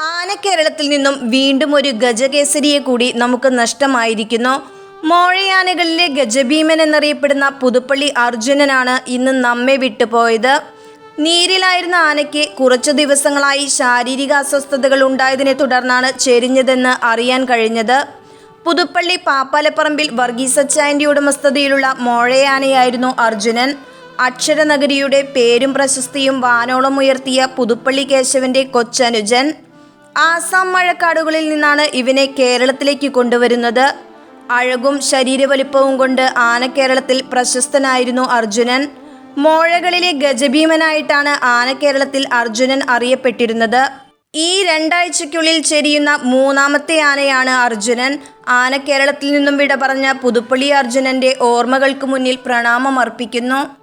ആനക്കേരളത്തിൽ നിന്നും വീണ്ടും ഒരു ഗജകേസരിയെ കൂടി നമുക്ക് നഷ്ടമായിരിക്കുന്നു. മോഴയാനകളിലെ ഗജഭീമൻ എന്നറിയപ്പെടുന്ന പുതുപ്പള്ളി അർജുനനാണ് ഇന്ന് നമ്മെ വിട്ടുപോയത്. നീരിലായിരുന്ന ആനയ്ക്ക് കുറച്ചു ദിവസങ്ങളായി ശാരീരിക അസ്വസ്ഥതകൾ ഉണ്ടായതിനെ തുടർന്നാണ് ചെരിഞ്ഞതെന്ന് അറിയാൻ കഴിഞ്ഞത്. പുതുപ്പള്ളി പാപ്പാലപ്പറമ്പിൽ വർഗീസച്ചായന്റെ ഉടമസ്ഥതയിലുള്ള മോഴയാനയായിരുന്നു അർജുനൻ. അക്ഷരനഗരിയുടെ പേരും പ്രശസ്തിയും വാനോളം ഉയർത്തിയ പുതുപ്പള്ളി കേശവന്റെ കൊച്ചനുജൻ. ആസാം മഴക്കാടുകളിൽ നിന്നാണ് ഇവനെ കേരളത്തിലേക്ക് കൊണ്ടുവരുന്നത്. അഴകും ശരീരവലിപ്പവും കൊണ്ട് ആന കേരളത്തിൽ പ്രശസ്തനായിരുന്നു അർജുനൻ. മോഴകളിലെ ഗജഭീമനായിട്ടാണ് ആന കേരളത്തിൽ അർജുനൻ അറിയപ്പെട്ടിരുന്നത്. ഈ രണ്ടാഴ്ചയ്ക്കുള്ളിൽ ചെരിയുന്ന മൂന്നാമത്തെ ആനയാണ് അർജുനൻ. ആന കേരളത്തിൽ നിന്നും വിട പറഞ്ഞ പുതുപ്പള്ളി അർജുനന്റെ ഓർമ്മകൾക്ക് മുന്നിൽ പ്രണാമം അർപ്പിക്കുന്നു.